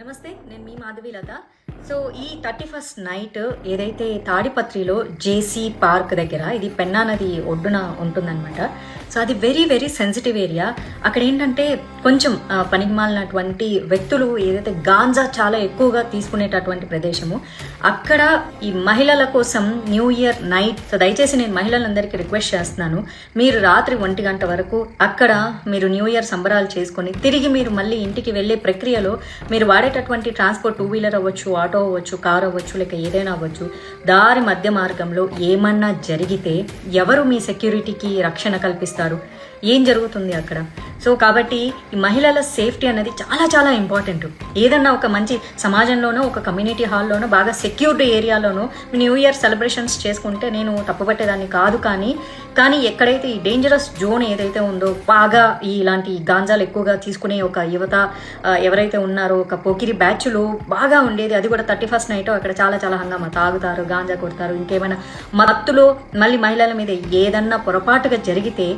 నమస్తే నేను మీ మాధవి లత. సో ఈ థర్టీ ఫస్ట్ నైట్ ఏదైతే తాడిపత్రిలో జేసీ పార్క్ దగ్గర ఇది పెన్నా నది ఒడ్డున ఉంటుందన్నమాట. సో అది వెరీ వెరీ సెన్సిటివ్ ఏరియా అక్కడ ఏంటంటే కొంచెం పనికిమాలినటువంటి వ్యక్తులు ఏదైతే గాంజా చాలా ఎక్కువగా తీసుకునేటటువంటి ప్రదేశము అక్కడ ఈ మహిళల కోసం న్యూ ఇయర్ నైట్ సో దయచేసి నేను మహిళలందరికీ రిక్వెస్ట్ చేస్తున్నాను. మీరు రాత్రి ఒంటి గంట వరకు అక్కడ మీరు న్యూ ఇయర్ సంబరాలు చేసుకొని తిరిగి మీరు మళ్ళీ ఇంటికి వెళ్ళే ప్రక్రియలో మీరు వాడేటటువంటి ట్రాన్స్పోర్ట్ టూ వీలర్ అవ్వచ్చు ఆటో అవ్వచ్చు కార్ అవ్వచ్చు లేక ఏదైనా అవ్వచ్చు దారి మధ్య మార్గంలో ఏమన్నా జరిగితే ఎవరు మీ సెక్యూరిటీకి రక్షణ కల్పిస్తారు? gostaram. ఏం జరుగుతుంది అక్కడ? సో కాబట్టి ఈ మహిళల సేఫ్టీ అనేది చాలా చాలా ఇంపార్టెంట్. ఏదన్నా ఒక మంచి సమాజంలోనో ఒక కమ్యూనిటీ హాల్లోనో బాగా సెక్యూర్డ్ ఏరియాలోనో న్యూ ఇయర్ సెలబ్రేషన్స్ చేసుకుంటే నేను తప్పుపట్టేదాన్ని కాదు కానీ కానీ ఎక్కడైతే ఈ డేంజరస్ జోన్ ఏదైతే ఉందో బాగా ఈ ఇలాంటి గాంజాలు ఎక్కువగా తీసుకునే ఒక యువత ఎవరైతే ఉన్నారో ఒక పోకిరి బ్యాచ్లు బాగా ఉండేది. అది కూడా థర్టీ ఫస్ట్ నైట్ అక్కడ చాలా చాలా హంగామా. తాగుతారు గాంజా కొడతారు ఇంకేమైనా మత్తులో మళ్ళీ మహిళల మీద ఏదన్నా పొరపాటుగా జరిగితే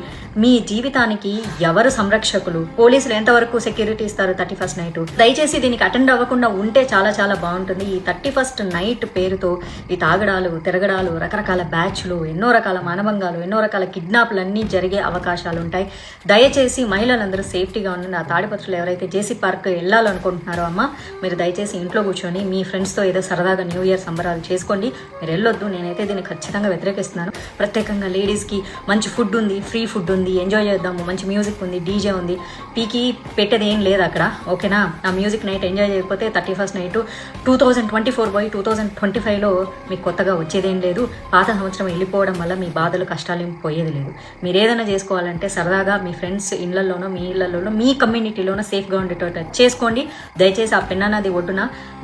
మీ జీవితానికి ఎవరు సంరక్షకులు? పోలీసులు ఎంతవరకు సెక్యూరిటీ ఇస్తారు థర్టీ ఫస్ట్ నైట్? దయచేసి దీనికి అటెండ్ అవ్వకుండా ఉంటే చాలా చాలా బాగుంటుంది. ఈ థర్టీ ఫస్ట్ నైట్ పేరుతో ఈ తాగడాలు తిరగడాలు రకరకాల బ్యాచ్లు ఎన్నో రకాల మానభంగాలు ఎన్నో రకాల కిడ్నాప్లు అన్నీ జరిగే అవకాశాలు ఉంటాయి దయచేసి మహిళలందరూ సేఫ్టీగా ఉండండి. ఆ తాడిపత్రులు ఎవరైతే జేసీ పార్క్ వెళ్ళాలనుకుంటున్నారో అమ్మ మీరు దయచేసి ఇంట్లో కూర్చొని మీ ఫ్రెండ్స్తో ఏదో సరదాగా న్యూ ఇయర్ సంబరాలు చేసుకోండి. మీరు వెళ్ళొద్దు. నేనైతే దీన్ని ఖచ్చితంగా వ్యతిరేకిస్తున్నాను. ప్రత్యేకంగా లేడీస్కి మంచి ఫుడ్ ఉంది ఫ్రీ ఫుడ్ ఉంది ఎంజాయ్ చేద్దాము. మంచి మ్యూజిక్ ఉంది డీజే ఉంది. పీకి పెట్టేది ఏం లేదు అక్కడ ఓకేనా? ఆ మ్యూజిక్ నైట్ ఎంజాయ్ చేయకపోతే thirty first night two thousand twenty four by two thousand twenty ఫైవ్లో మీకు కొత్తగా వచ్చేదేం లేదు. పాత సంవత్సరం వెళ్ళిపోవడం వల్ల మీ బాధలు కష్టాలు ఏం పోయేది లేదు. మీరు ఏదైనా చేసుకోవాలంటే సరదాగా మీ ఫ్రెండ్స్ ఇళ్ళలోనో మీ ఇళ్ళలోనో మీ కమ్యూనిటీలోనో సేఫ్గా ఉండేటట్టు చేసుకోండి. దయచేసి ఆ పెన్నా నది ఒడ్డున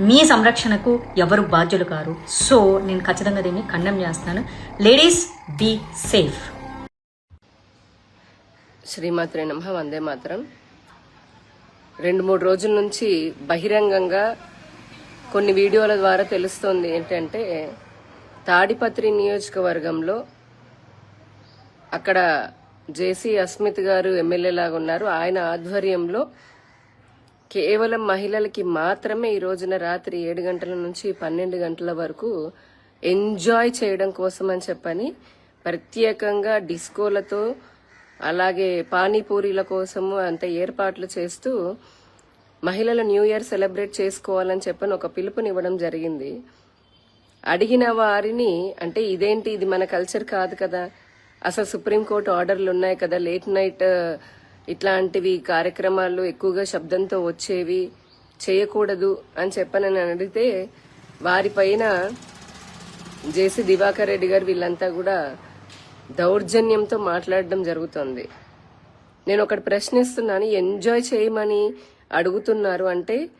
మీ సంరక్షణకు ఎవరు బాధ్యులు కారు. సో నేను ఖచ్చితంగా దీన్ని ఖండం చేస్తాను లేడీస్ బీ సేఫ్ శ్రీమాత్రే నమ వందే మాత్రం. రెండు మూడు రోజుల నుంచి బహిరంగంగా కొన్ని వీడియోల ద్వారా తెలుస్తోంది ఏంటంటే తాడిపత్రి నియోజకవర్గంలో అక్కడ జేసీ అస్మిత్ గారు ఎమ్మెల్యే లాగా ఉన్నారు. ఆయన ఆధ్వర్యంలో కేవలం మహిళలకి మాత్రమే ఈ రోజున రాత్రి ఏడు గంటల నుంచి పన్నెండు గంటల వరకు ఎంజాయ్ చేయడం కోసం అని చెప్పని ప్రత్యేకంగా డిస్కోలతో అలాగే పానీపూరీల కోసము అంత ఏర్పాట్లు చేస్తూ మహిళలు న్యూ ఇయర్ సెలబ్రేట్ చేసుకోవాలని చెప్పని ఒక పిలుపునివ్వడం జరిగింది. అడిగిన వారిని అంటే ఇదేంటి ఇది మన కల్చర్ కాదు కదా అసలు సుప్రీంకోర్టు ఆర్డర్లు ఉన్నాయి కదా లేట్ నైట్ ఇట్లాంటివి కార్యక్రమాలు ఎక్కువగా శబ్దంతో వచ్చేవి చేయకూడదు అని చెప్పని నేను అడిగితే వారిపైన జేసీ దివాకర్ రెడ్డి గారు వీళ్ళంతా కూడా దౌర్జన్యంతో మాట్లాడడం జరుగుతుంది. నేను ఒకటి ప్రశ్నిస్తున్నాను ఎంజాయ్ చేయమని అడుగుతున్నారు అంటే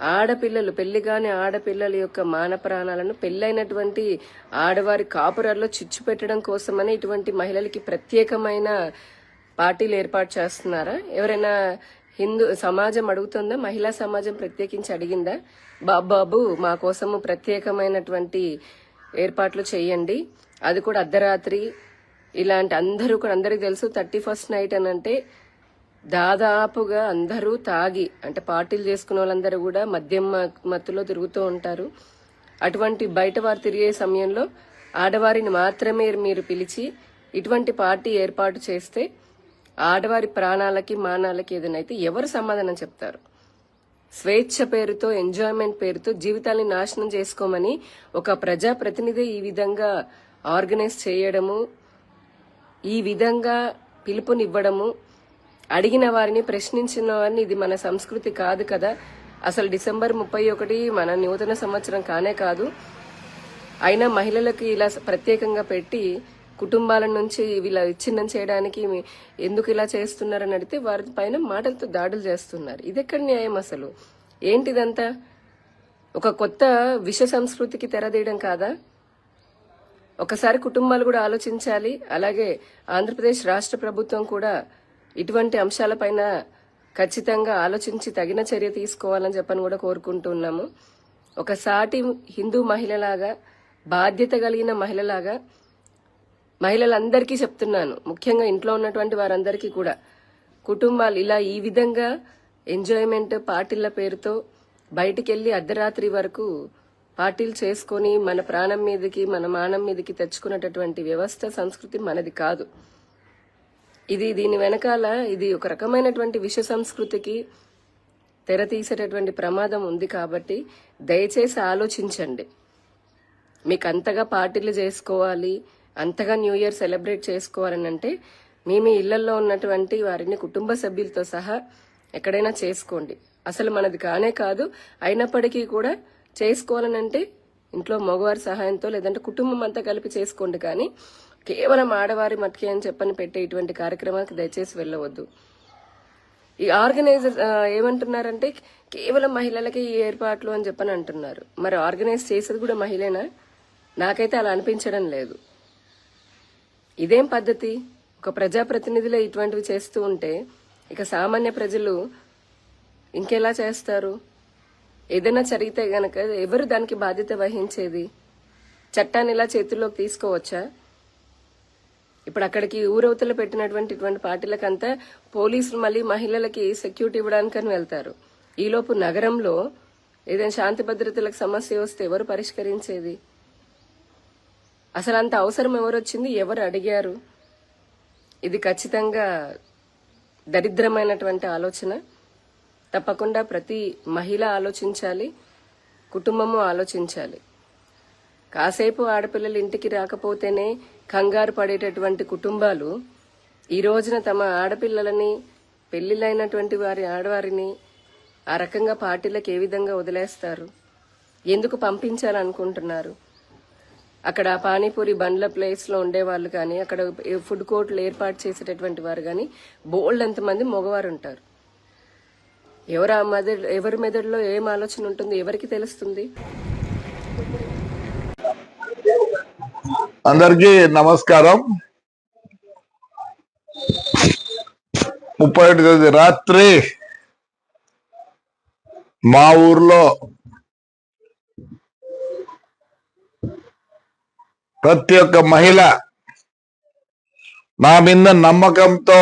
ఆడపిల్లలు పెళ్ళిగాని ఆడపిల్లల యొక్క మాన ప్రాణాలను పెళ్ళైనటువంటి ఆడవారి కాపురాల్లో చిచ్చు పెట్టడం కోసమని ఇటువంటి మహిళలకి ప్రత్యేకమైన పార్టీలు ఏర్పాటు చేస్తున్నారా? ఎవరైనా హిందూ సమాజం అడుగుతుందా? మహిళా సమాజం ప్రత్యేకించి అడిగిందా? బాబాబు బాబు మా కోసము ప్రత్యేకమైనటువంటి ఏర్పాట్లు చేయండి. అది కూడా అర్ధరాత్రి ఇలాంటి అందరూ కూడా అందరికి తెలుసు థర్టీ ఫస్ట్ నైట్ అని అంటే దాదాపుగా అందరూ తాగి అంటే పార్టీలు చేసుకున్న వాళ్ళందరూ కూడా మద్యం మత్తులో తిరుగుతూ ఉంటారు. అటువంటి బయట వారు తిరిగే సమయంలో ఆడవారిని మాత్రమే మీరు పిలిచి ఇటువంటి పార్టీ ఏర్పాటు చేస్తే ఆడవారి ప్రాణాలకి మానాలకి ఏదైనా అయితే ఎవరు సమాధానం చెప్తారు? స్వేచ్ఛ పేరుతో ఎంజాయ్మెంట్ పేరుతో జీవితాన్ని నాశనం చేసుకోమని ఒక ప్రజా ప్రతినిధి ఈ విధంగా ఆర్గనైజ్ చేయడము ఈ విధంగా పిలుపునివ్వడము అడిగిన వారిని ప్రశ్నించిన వారిని ఇది మన సంస్కృతి కాదు కదా. అసలు డిసెంబర్ ముప్పై ఒకటి మన నూతన సంవత్సరం కానే కాదు. అయినా మహిళలకు ఇలా ప్రత్యేకంగా పెట్టి కుటుంబాల నుంచి వీళ్ళ విచ్ఛిన్నం చేయడానికి ఎందుకు ఇలా చేస్తున్నారని అడిగితే వారి పైన మాటలతో దాడులు చేస్తున్నారు. ఇది ఎక్కడ న్యాయం అసలు? ఏంటిదంతా? ఒక కొత్త విష సంస్కృతికి తెరదీయడం కాదా? ఒకసారి కుటుంబాలు కూడా ఆలోచించాలి. అలాగే ఆంధ్రప్రదేశ్ రాష్ట్ర ప్రభుత్వం కూడా ఇటువంటి అంశాలపైన ఖచ్చితంగా ఆలోచించి తగిన చర్య తీసుకోవాలని చెప్పని కూడా కోరుకుంటున్నాము ఒక సాటి హిందూ మహిళలాగా బాధ్యత కలిగిన మహిళలాగా మహిళలందరికీ చెప్తున్నాను. ముఖ్యంగా ఇంట్లో ఉన్నటువంటి వారందరికీ కూడా. కుటుంబాలు ఇలా ఈ విధంగా ఎంజాయ్మెంట్ పార్టీల పేరుతో బయటికి వెళ్ళి అర్ధరాత్రి వరకు పార్టీలు చేసుకొని మన ప్రాణం మీదకి మన మానం మీదకి తెచ్చుకున్నటువంటి వ్యవస్థ సంస్కృతి మనది కాదు. ఇది దీని వెనకాల ఇది ఒక రకమైనటువంటి విష సంస్కృతికి తెర తీసేటటువంటి ప్రమాదం ఉంది కాబట్టి దయచేసి ఆలోచించండి. మీకు అంతగా పార్టీలు చేసుకోవాలి అంతగా న్యూ ఇయర్ సెలబ్రేట్ చేసుకోవాలని అంటే మీ మీ ఇళ్ళలో ఉన్నటువంటి వారిని కుటుంబ సభ్యులతో సహా ఎక్కడైనా చేసుకోండి. అసలు మనది కానే కాదు అయినప్పటికీ కూడా చేసుకోవాలనంటే ఇంట్లో మగవారి సహాయంతో లేదంటే కుటుంబం అంతా కలిపి చేసుకోండి కానీ కేవలం ఆడవారి మట్కే అని చెప్పని పెట్టే ఇటువంటి కార్యక్రమానికి దయచేసి వెళ్ళవద్దు. ఈ ఆర్గనైజర్ ఏమంటున్నారంటే కేవలం మహిళలకి ఈ ఏర్పాట్లు అని చెప్పని అంటున్నారు. మరి ఆర్గనైజ్ చేసేది కూడా మహిళేనా? నాకైతే అలా అనిపించడం లేదు. ఇదేం పద్ధతి? ఒక ప్రజాప్రతినిధులే ఇటువంటివి చేస్తూ ఉంటే ఇక సామాన్య ప్రజలు ఇంకెలా చేస్తారు? ఏదైనా జరిగితే గనక ఎవరు దానికి బాధ్యత వహించేది? చట్టాన్ని ఇలా చేతుల్లోకి తీసుకోవచ్చా? ఇప్పుడు అక్కడికి ఊరవతలు పెట్టినటువంటి ఇటువంటి పార్టీలకంతా పోలీసులు మళ్ళీ మహిళలకి సెక్యూరిటీ ఇవ్వడానికని వెళ్తారు. ఈలోపు నగరంలో ఏదైనా శాంతి భద్రతలకు సమస్య వస్తే ఎవరు పరిష్కరించేది? అసలు అంత అవసరం ఎవరు వచ్చింది ఎవరు అడిగారు? ఇది ఖచ్చితంగా దరిద్రమైనటువంటి ఆలోచన. తప్పకుండా ప్రతి మహిళ ఆలోచించాలి కుటుంబము ఆలోచించాలి. కాసేపు ఆడపిల్లలు ఇంటికి రాకపోతేనే కంగారు పడేటటువంటి కుటుంబాలు ఈ రోజున తమ ఆడపిల్లలని పెళ్ళిళ్ళైనటువంటి వారి ఆడవారిని ఆ రకంగా పార్టీలకు ఏ విధంగా వదిలేస్తారు? ఎందుకు పంపించాలనుకుంటున్నారు? అక్కడ పానీపూరి బండ్ల ప్లేస్లో ఉండేవాళ్ళు కానీ అక్కడ ఫుడ్ కోర్టులు ఏర్పాటు చేసేటటువంటి వారు కానీ బోల్డ్ ఎంతమంది మగవారు ఉంటారు ఎవరు ఆ మెదడు ఎవరి మెదడులో ఏం ఆలోచన ఉంటుంది ఎవరికి తెలుస్తుంది? అందరికీ నమస్కారం. ముప్పై ఒకటి తేదీ రాత్రి మా ఊర్లో ప్రతి ఒక్క మహిళ నా మీద నమ్మకంతో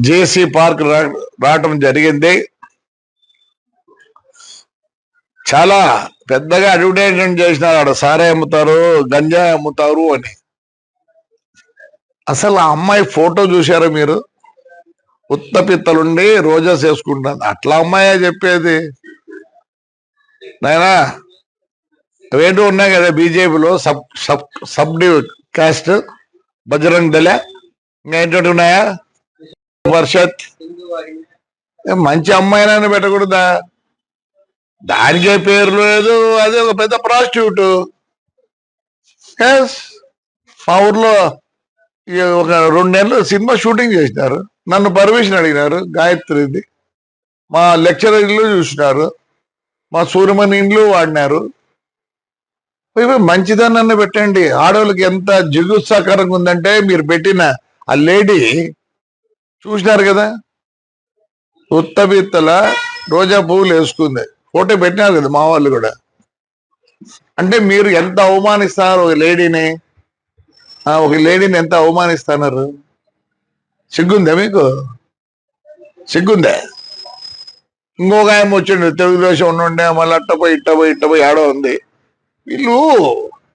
జేసీ పార్క్ రా- రావటం జరిగింది. చాలా పెద్దగా అడ్వర్టైజ్మెంట్ చేసినారు ఆడ సారే అమ్ముతారు గంజాయి అమ్ముతారు అని. అసలు ఆ అమ్మాయి ఫోటో చూశారా మీరు? ఉత్త పిత్తలుండి రోజా చేసుకుంటాను. అట్లా అమ్మాయే చెప్పేది. నాయనా రెండు ఉన్నాయి కదా బీజేపీలో sub sub sub caste Bajrang Dal. ఇంకా ఏంటంటే ఉన్నాయా? వర్షత్. ఏ మంచి అమ్మాయినని పెట్టకూడదా? దానికే పేరు లేదు అది ఒక పెద్ద ప్రాస్టిట్యూట్ మా ఊర్లో ఒక రెండు నెలలు సినిమా షూటింగ్ చేసినారు. నన్ను పర్మిషన్ అడిగినారు గాయత్రిది. మా లెక్చరర్ ఇల్లు చూసినారు. మా సూర్యమణి ఇండ్లు వాడినారు. మంచిదని నన్ను పెట్టండి. ఆడవాళ్ళకి ఎంత జిగుత్సాకరంగా ఉందంటే మీరు పెట్టిన ఆ లేడీ చూసినారు కదా? ఉత్తబిత్తల రోజా పువ్వులు వేసుకుంది. ఫోటో పెట్టినారు కదా మా వాళ్ళు కూడా. అంటే మీరు ఎంత అవమానిస్తారు ఒక లేడీని? ఒక లేడీని ఎంత అవమానిస్తున్నారు? సిగ్గుందా మీకు? సిగ్గుందా? ఇంకొక ఆయన వచ్చిండు తెలుగుదేశం ఉండే మళ్ళీ అట్టపోయి ఇట్టపోయి ఇట్టపోయి ఆడో ఉంది. వీళ్ళు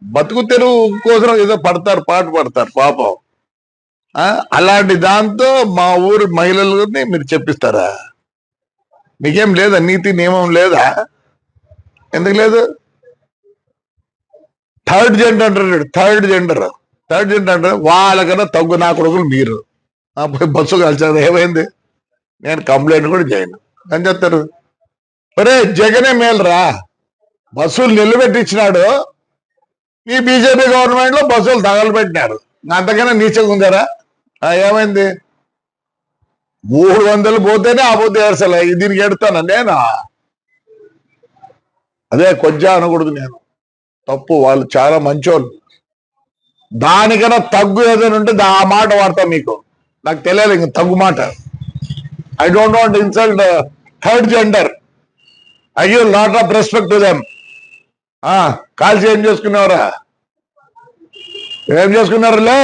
బతుకు తెరువు కోసం ఏదో పడతారు పాట పడతారు పాపం. అలాంటి దాంతో మా ఊరు మహిళలని మీరు చెప్పిస్తారా? మీకేం లేదా? నీతి నియమం లేదా? ఎందుకు లేదు? థర్డ్ జెండర్ అంటారు థర్డ్ జెండర్. థర్డ్ జెండర్ అంటారు వాళ్ళకన్నా తగ్గు నా కొడుకులు మీరు. పోయి బస్సు కలిసారు ఏమైంది? నేను కంప్లైంట్ కూడా చేయను. అని చెప్తారు ఒరే జగనే మేలురా? బస్సులు నిలబెట్టించినాడు. ఈ బీజేపీ గవర్నమెంట్లో బస్సులు తగలబెట్టినారు. అంతకన్నా నీచగా ఉందారా? ఏమైంది? మూడు వందలు పోతేనే ఆ పోతే ఏడ్చలే దీనికి ఎడతాను? నేనా? అదే కొంచెం అనకూడదు నేను. తప్పు. వాళ్ళు చాలా మంచోళ్ళు. దానికన్నా తగ్గు ఏదైనా ఉంటే ఆ మాట వాడతా మీకు. నాకు తెలియాలి ఇంక తగ్గు మాట. I don't want insult third gender I you lot of respect to them కాల్చి ఏం చేసుకున్నారా ఏం చేసుకున్నారు లే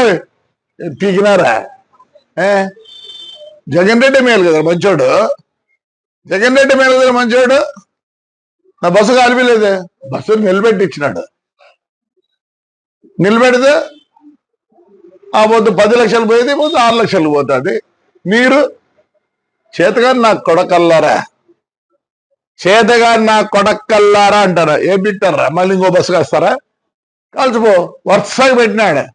పీకినారా? ఏ? జగన్ రెడ్డి మేలు కదా మంచోడు? జగన్ రెడ్డి మేనేజర్ మంచివాడు నా బస్సు కాలిపోలేదే బస్సు నిలబెట్టి ఇచ్చినాడు నిలబెడితే ఆ పొద్దు పది లక్షలు పోయేది పోతే పొద్దు ఆరు లక్షలు పోతుంది. మీరు చేతగాని నా కొడకల్లారా? చేతగాని నా కొడకల్లారా అంటారా? ఏం పెట్టారా మళ్ళీ ఇంకో బస్సు కాస్తారా? కలిసిపో. వరుసగా పెట్టినాడు.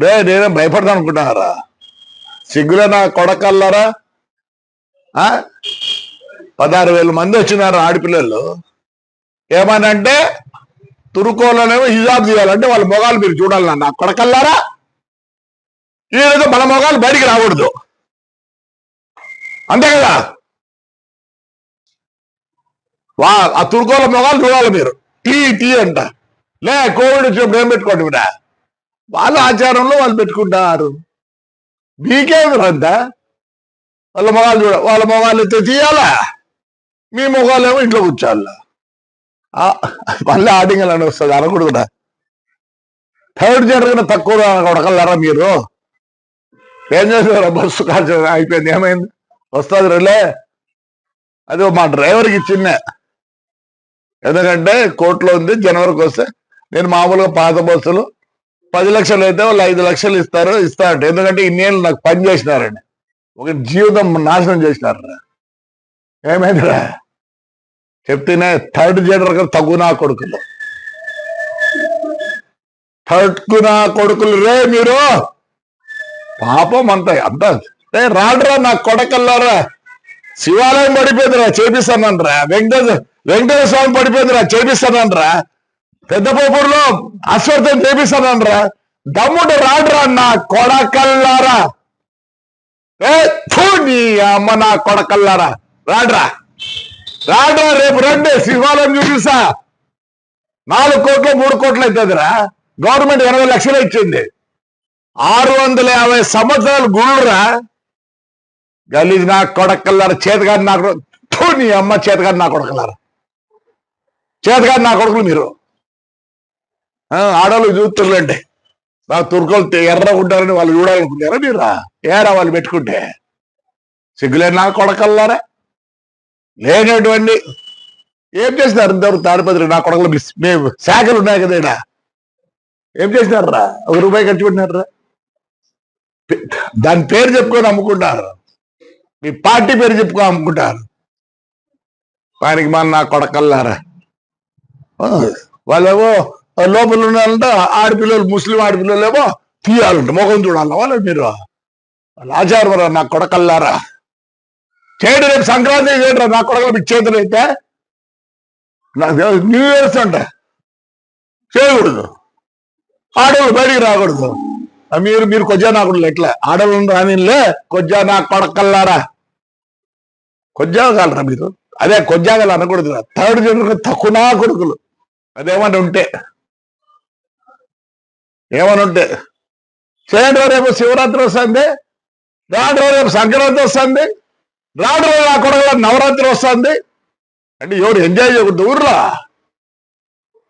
రే నేనే భయపడతాను అనుకుంటున్నారా? సిగ్గులే నా కొడకల్లారా? ఆ? పదహారు వేల మంది వచ్చినారు ఆడపిల్లలు. ఏమనంటే తురుకోలోనేమో హిజాబ్ చేయాలంటే వాళ్ళ మొగాలు మీరు చూడాలి నా కొడకల్లారా? ఈరోజు మన మొగాలు బయటికి రాకూడదు. అంతే కదా? వా ఆ తురుకోల మొగాలు చూడాలి మీరు. టీ టీ అంట. లే కోవిడ్ వచ్చినప్పుడు ఏం పెట్టుకోండి బిడ్డ? వాళ్ళ ఆచారంలో వాళ్ళు పెట్టుకుంటారు. మీకేం రంతా వాళ్ళ మొగాలు చూడ వాళ్ళ మొగాలు అయితే తీయాలా? మీ మొగాలేమో ఇంట్లో కూర్చోాలా మళ్ళీ ఆడింగల్ అని వస్తుంది అనకూడదు కూడా థర్డ్ జనరల్ తక్కువ కొడకల్లారా మీరు? ఏం చేసారా బస్సు కాల్చ అయిపోయింది ఏమైంది? వస్తుంది రేలే? అది మా డ్రైవర్కి చిన్న. ఎందుకంటే కోర్టులో ఉంది జనవరికి వస్తే. నేను మామూలుగా పాత బస్సులు పది లక్షలు అయితే వాళ్ళు ఐదు లక్షలు ఇస్తారు ఇస్తారట ఎందుకంటే ఇన్నేళ్ళు నాకు పని చేసినారండి. ఒక జీవితం నాశనం చేసినారా. ఏమైందిరా? చెప్తేనే థర్డ్ జనరల్ తగ్గు నా కొడుకులు. థర్డ్ నా కొడుకులు రే మీరు. పాపం అంత అంత. ఏ నా కొడకల్లారా. శివాలయం పడిపోయిందిరా చేపిస్తానంట్రా వెంకటేశ్వర వెంకటేశ్వర స్వామి పడిపోయిందిరా చేపిస్తానంట్రా పెద్ద పోపూరులో అశ్వర్థం చేపిస్తానరా దమ్ముడు రాడ్రా నా కొడకల్లారా. ఏ నీ అమ్మ నా కొడకల్లారా. రాడ్రా. రాడ్రా రేపు రండి శివాలయం చూపిస్తా. నాలుగు కోట్లు మూడు కోట్లు అవుతుందిరా గవర్నమెంట్ ఎనభై లక్షలు ఇచ్చింది. ఆరు వందల యాభై సంవత్సరాలు గుళ్ళురా గలీజ్ నా కొడకల్లారా చేతగాని నా కొడుకు నీ అమ్మ చేతగాని నా కొడకల్లారా. చేతగాని నా కొడుకులు మీరు. ఆడవాళ్ళు చూస్తుర్లండి నా తుర్కలు ఎర్రకుంటారని వాళ్ళు చూడాలనుకుంటారా మీరా? ఏరా వాళ్ళు పెట్టుకుంటే? సిగ్గులే నా కొడకల్లారా? లేనటువంటి ఏం చేసినారు ఇంతవరకు తాడిపత్రి నా కొడకలు మిస్ మేము శాఖలు ఉన్నాయి కదా ఈడ. ఏం చేసినారా ఒక రూపాయి ఖర్చు పెట్టినారా దాని పేరు చెప్పుకొని అమ్ముకుంటారు. మీ పార్టీ పేరు చెప్పుకొని అమ్ముకుంటారు. వానికి మన నా కొడకల్లారా? ఆ, వాళ్ళేమో లోపల ఉన్నారంటే ఆడపిల్లలు ముస్లిం ఆడపిల్లలు ఏమో తీయాలంట ముఖం చూడాలా వాళ్ళు మీరు? ఆచారమరా నా కొడకల్లారా? చేయడం రేపు సంక్రాంతి చేయడం నా కొడకలు మీకు చేతులు అయితే. నాకు న్యూ ఇయర్స్ అంట. చేయకూడదు. ఆడవాళ్ళు బయటికి రాకూడదు. మీరు మీరు కొజ్జా నాకుడు ఎట్లా? ఆడవాళ్ళు రానిలే కొజ్జా నా కొడకల్లారా? కొజ్జాగాలరా మీరు. అదే కొజ్జాగాలు అనకూడదు థర్డ్ జనరేషన్ తక్కువ నా కొడుకులు. అదేమంటే ఉంటే. ఏమనుంటే ఉంటే చేయండి రేపు శివరాత్రి వస్తుంది రాడు రేపు సంక్రాంతి వస్తుంది రాడు రా నా నవరాత్రి వస్తుంది. అంటే ఎవరు ఎంజాయ్ చేయకూడదు ఊర్లో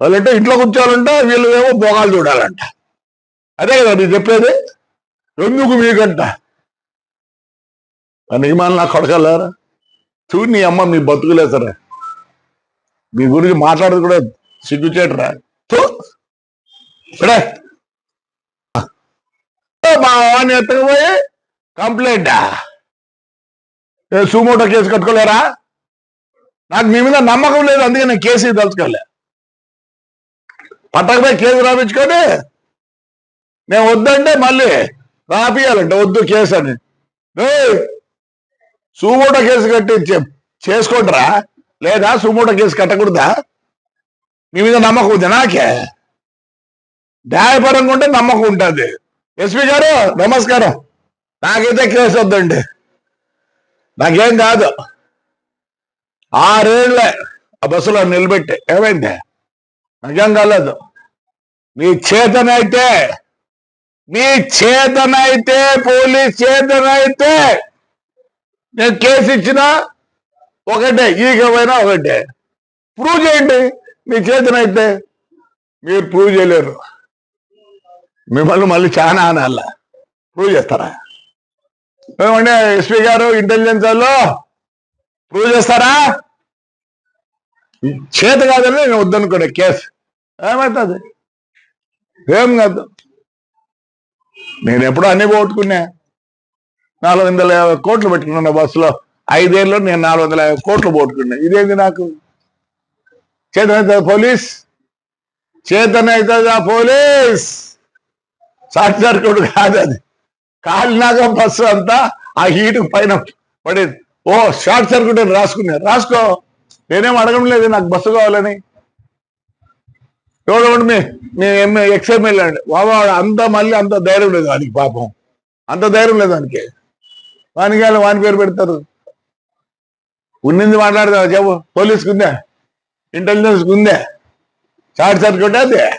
వాళ్ళంటే ఇంట్లో కూర్చోవాలంటే వీళ్ళు ఏమో భోగాలు చూడాలంట. అదే కదా మీరు చెప్పేది ఎందుకు మీకంట? అని నా కొడకల్లారా చూడు నీ అమ్మ మీ బతుకులే సరే. మీ గురించి మాట్లాడదు కూడా సిగ్గుచేటరా? తూ. మా వాడిని ఎత్తకపోయి కంప్లైంట్? సుమోటో కేసు కట్టుకోలేరా? నాకు మీ మీద నమ్మకం లేదు అందుకే నేను కేసు తలుచుకోలే. పట్టకపోయి కేసు రాపించుకొని నేను వద్దంటే మళ్ళీ రాపియాలంటే వద్దు కేసు అని. సుమోటో కేసు కట్టి చె- చేసుకోండిరా. లేదా సుమోటో కేసు కట్టకూడదా? మీ మీద నమ్మకం ఉంది నాకే. న్యాయపరంగా ఉంటే నమ్మకం ఉంటుంది. ఎస్పీ గారు నమస్కారం. నాకైతే కేసు వద్దండి. నాకేం కాదు. ఆరేళ్ళే ఆ బస్సులో నిలబెట్టి ఏమైంది? నిజం కాలేదు. మీ చేతనైతే మీ చేతనైతే పోలీస్ చేతనైతే నేను కేసు ఇచ్చినా ఒకటే ఈగమైనా ఒకటే. ప్రూవ్ చేయండి మీ చేతనైతే. మీరు ప్రూవ్ చేయలేరు. మిమ్మల్ని మళ్ళీ చాలా అనాల. ప్రూవ్ చేస్తారా? ఏమంటే ఎస్పీ గారు ఇంటెలిజెన్స్ వాళ్ళు ప్రూవ్ చేస్తారా? చేత కాదని నేను వద్దనుకోండి కేసు. ఏమవుతుంది ఏం కాదు. నేను ఎప్పుడో అన్ని పోగొట్టుకున్నా. నాలుగు వందల యాభై కోట్లు పెట్టుకున్నా బస్సులో. ఐదేళ్ళు నేను నాలుగు వందల యాభై కోట్లు పోగొట్టుకున్నా. ఇదేంది నాకు? చేతనవుతుంది పోలీస్. చేతనవుతుందా పోలీస్. షార్ట్ కాదు అది. కాలినాక బస్సు అంతా ఆ హీట్ పైన పడేది. ఓ షార్ట్ సర్క్యూట్ అని రాసుకున్నారు రాసుకో. నేనేం అడగడం లేదు నాకు బస్సు కావాలని. ఎవడో మీ మీ ఎంఏ ఎక్స్ఎంఎల్ అండి. బాబా అంత మళ్ళీ అంత ధైర్యం లేదు వానికి పాపం. అంత ధైర్యం లేదు వానికి. వానికి వాని పేరు పెడతారు? ఉన్నింది మాట్లాడదా చెప్పు. పోలీస్కి ఉందా ఇంటెలిజెన్స్ ఉందా షార్ట్ సర్క్యూట్ అదే.